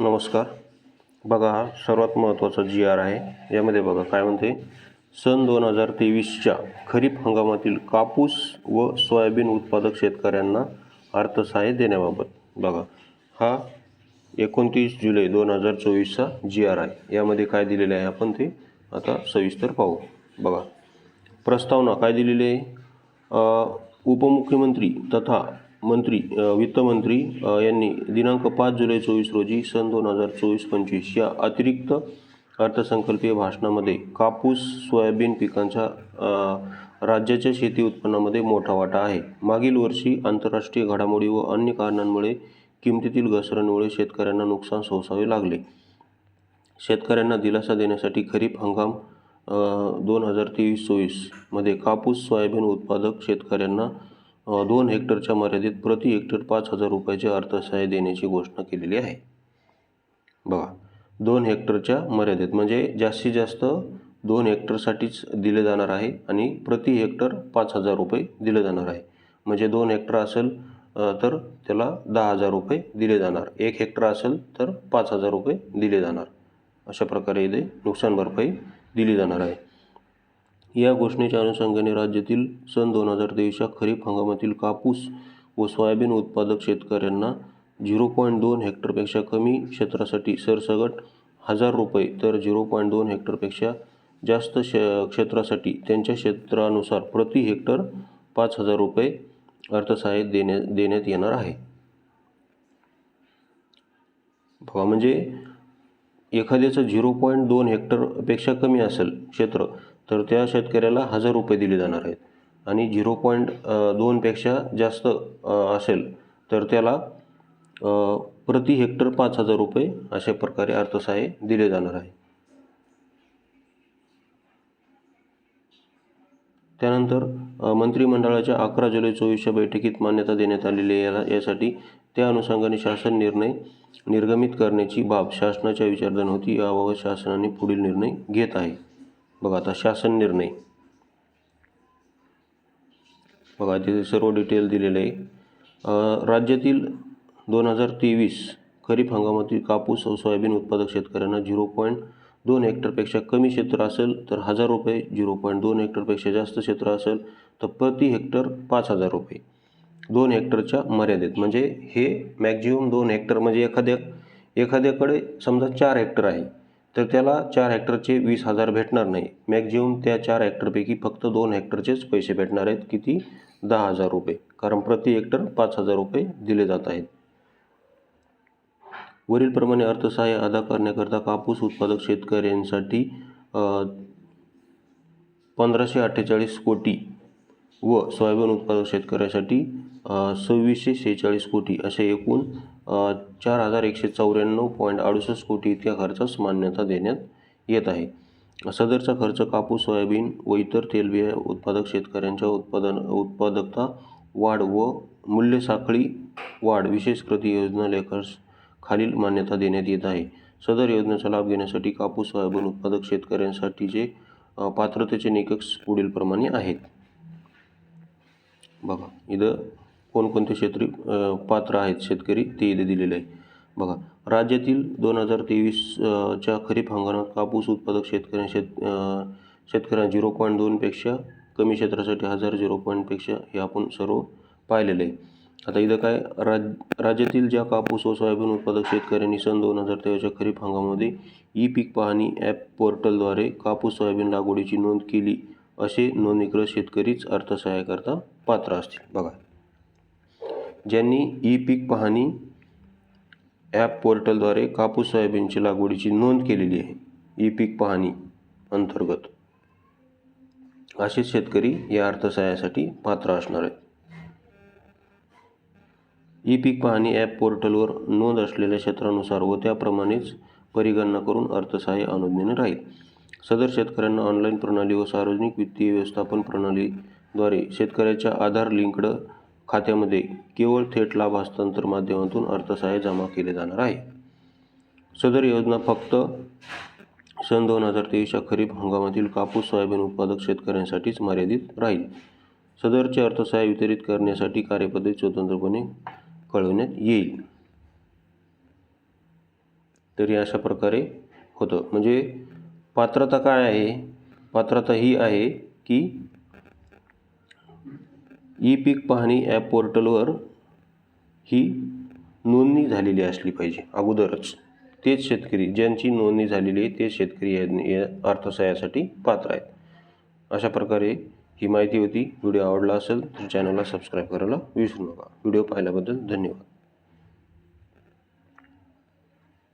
नमस्कार. बघा हा सर्वात महत्त्वाचा जी आर आहे. यामध्ये बघा काय म्हणते? सन दोन हजार तेवीसच्या खरीप हंगामातील कापूस व सोयाबीन उत्पादक शेतकऱ्यांना अर्थसहाय्य देण्याबाबत बघा. हा एकोणतीस जुलै दोन हजार चोवीसचा जी आर आहे. यामध्ये काय दिलेलं आहे आपण ते आता सविस्तर पाहू. बघा प्रस्तावना काय दिलेली आहे? उपमुख्यमंत्री तथा मंत्री वित्तमंत्री यांनी दिनांक पाच जुलै चोवीस रोजी सन दोन हजार चोवीस पंचवीस या अतिरिक्त अर्थसंकल्पीय भाषणामध्ये कापूस सोयाबीन पिकांच्या राज्याच्या शेती उत्पन्नामध्ये मोठा वाटा आहे. मागील वर्षी आंतरराष्ट्रीय घडामोडी व अन्य कारणांमुळे किमतीतील घसरणमुळे शेतकऱ्यांना नुकसान सोसावे लागले. शेतकऱ्यांना दिलासा देण्यासाठी खरीप हंगाम दोन हजार तेवीस चोवीसमध्ये कापूस सोयाबीन उत्पादक शेतकऱ्यांना दोन हेक्टरच्या मर्यादेत प्रति हेक्टर पाच हजार रुपयाचे अर्थसहाय्य देण्याची घोषणा केलेली आहे. बघा दोन हेक्टरच्या मर्यादेत म्हणजे जास्तीत जास्त दोन हेक्टरसाठीच दिले जाणार आहे आणि प्रति हेक्टर पाच हजार रुपये दिले जाणार आहे. म्हणजे दोन हेक्टर असेल तर त्याला दहा हजार रुपये दिले जाणार. एक हेक्टर असेल तर पाच हजार रुपये दिले जाणार. अशा प्रकारे इथे नुकसान भरपाई दिली जाणार आहे. या घोषणेच्या अनुषंगाने राज्यातील सन दोन हजार तेवीसच्या खरीप हंगामातील कापूस व सोयाबीन उत्पादक शेतकऱ्यांना झिरो पॉईंट दोन हेक्टरपेक्षा कमी क्षेत्रासाठी सरसगट हजार रुपये तर झिरो पॉईंट दोन हेक्टरपेक्षा जास्त श क्षेत्रासाठी त्यांच्या क्षेत्रानुसार प्रति हेक्टर पाच हजार रुपये अर्थसहाय्य देण्या देण्यात येणार आहे. म्हणजे एखाद्याचं झिरो पॉईंट दोन हेक्टरपेक्षा कमी असेल क्षेत्र तर त्या शेतकऱ्याला हजार रुपये दिले जाणार आहेत. आणि झिरो पॉईंट दोनपेक्षा जास्त असेल तर त्याला प्रति हेक्टर पाच हजार रुपये अशा प्रकारे अर्थसहाय्य दिले जाणार आहे. त्यानंतर मंत्रिमंडळाच्या अकरा जुलै चोवीसच्या बैठकीत मान्यता देण्यात आलेली आहे. याला यासाठी त्या अनुषंगाने शासन निर्णय निर्गमित करण्याची बाब शासनाच्या विचारधन होती याबाबत शासनाने पुढील निर्णय घेत आहे. बघा आता शासन निर्णय. बघा तिथे सर्व डिटेल दिलेलं आहे. राज्यातील दोन हजार तेवीस खरीप हंगामातील कापूस व सोयाबीन उत्पादक शेतकऱ्यांना झिरो पॉईंट दोन हेक्टरपेक्षा कमी क्षेत्र असेल तर हजार रुपये झिरो पॉईंट दोन हेक्टरपेक्षा जास्त क्षेत्र असेल तर प्रति हेक्टर पाच हजार रुपये. दोन हेक्टरच्या मर्यादेत. म्हणजे हे मॅक्झिमम दोन हेक्टर म्हणजे एखाद्या एखाद्याकडे समजा चार हेक्टर आहे. तर त्याला चार हेक्टरचे वीस हजार भेटणार नाही. मॅक्झिमम त्या चार हेक्टरपैकी फक्त दोन हेक्टरचेच पैसे भेटणार आहेत. किती? दहा हजार रुपये. कारण प्रति हेक्टर पाच हजार रुपये दिले जात आहेत. वरीलप्रमाणे अर्थसहाय्य अदा करण्याकरता कापूस उत्पादक शेतकऱ्यांसाठी पंधराशे अठ्ठेचाळीस कोटी व सोयाबीन उत्पादक शेतकऱ्यासाठी सव्वीसशे शेहेचाळीस कोटी असे एकूण चार हजार एकशे चौऱ्याण्णव पॉईंट अडुसष्ट कोटी इतक्या खर्चास मान्यता देण्यात येत आहे. सदरचा खर्च कापूस सोयाबीन व इतर तेलबिया उत्पादक शेतकऱ्यांच्या उत्पादन उत्पादकता वाढ व मूल्य साखळी वाढ विशेष कृती योजना लेखर्स खालील मान्यता देण्यात येत आहे. सदर योजनेचा लाभ घेण्यासाठी कापूस सोयाबीन उत्पादक शेतकऱ्यांसाठीचे पात्रतेचे निकष पुढीलप्रमाणे आहेत. बघा इथं कोणकोणते क्षेत्री पात्र आहेत शेतकरी ते इथे दिलेले आहे. बघा राज्यातील दोन हजार तेवीसच्या खरीप हंगामात कापूस उत्पादक शेतकऱ्या शेत शेतकऱ्यांना झिरो पॉईंट दोनपेक्षा कमी क्षेत्रासाठी हजार झिरो पॉईंटपेक्षा हे आपण सर्व पाहिलेलं आहे. आता इथं काय राज राज्यातील ज्या कापूस व सोयाबीन उत्पादक शेतकऱ्यांनी सन दोन हजार तेवीसच्या खरीप हंगामामध्ये ई पीक पाहणी ॲप पोर्टलद्वारे कापूस सोयाबीन लागवडीची नोंद केली असे नोंदणीकृत शेतकरीच अर्थसहाय्याकरता पात्र असतील. बघा. ज्यांनी ई पीक पाहणी ॲप पोर्टलद्वारे कापूस सोयाबीनची लागवडीची नोंद केलेली आहे ई पीक पाहणी अंतर्गत असे शेतकरी या अर्थसहाय्यासाठी पात्र असणार आहेत. ई पीक पाहणी ॲप पोर्टलवर नोंद असलेल्या क्षेत्रानुसार व त्याप्रमाणेच परिगणना करून अर्थसहाय्य अनुज्ञेने राहील. सदर शेतकऱ्यांना ऑनलाईन प्रणाली व सार्वजनिक वित्तीय व्यवस्थापन प्रणालीद्वारे शेतकऱ्याच्या आधार लिंक्ड खात्यामध्ये केवळ थेट लाभ हस्तांतर माध्यमातून अर्थसहाय्य जमा केले जाणार आहे. सदर योजना फक्त सन दोन हजार तेवीसच्या खरीप हंगामातील कापूस सोयाबीन उत्पादक शेतकऱ्यांसाठीच मर्यादित राहील. सदरचे अर्थसहाय्य वितरित करण्यासाठी कार्यपद्धती स्वतंत्रपणे कळवण्यात येईल. तरी अशा प्रकारे होतं. म्हणजे पात्रता काय आहे? पात्रता ही आहे की ई पीक पाहणी ॲप पोर्टलवर ही नोंदणी झालेली असली पाहिजे अगोदरच. तेच शेतकरी ज्यांची नोंदणी झालेली आहे ते शेतकरी या या अर्थसहाय्यासाठी पात्र आहेत. अशा प्रकारे ही माहिती होती. व्हिडिओ आवडला असेल तर चॅनलला सबस्क्राईब करायला विसरू नका. व्हिडिओ पाहिल्याबद्दल धन्यवाद.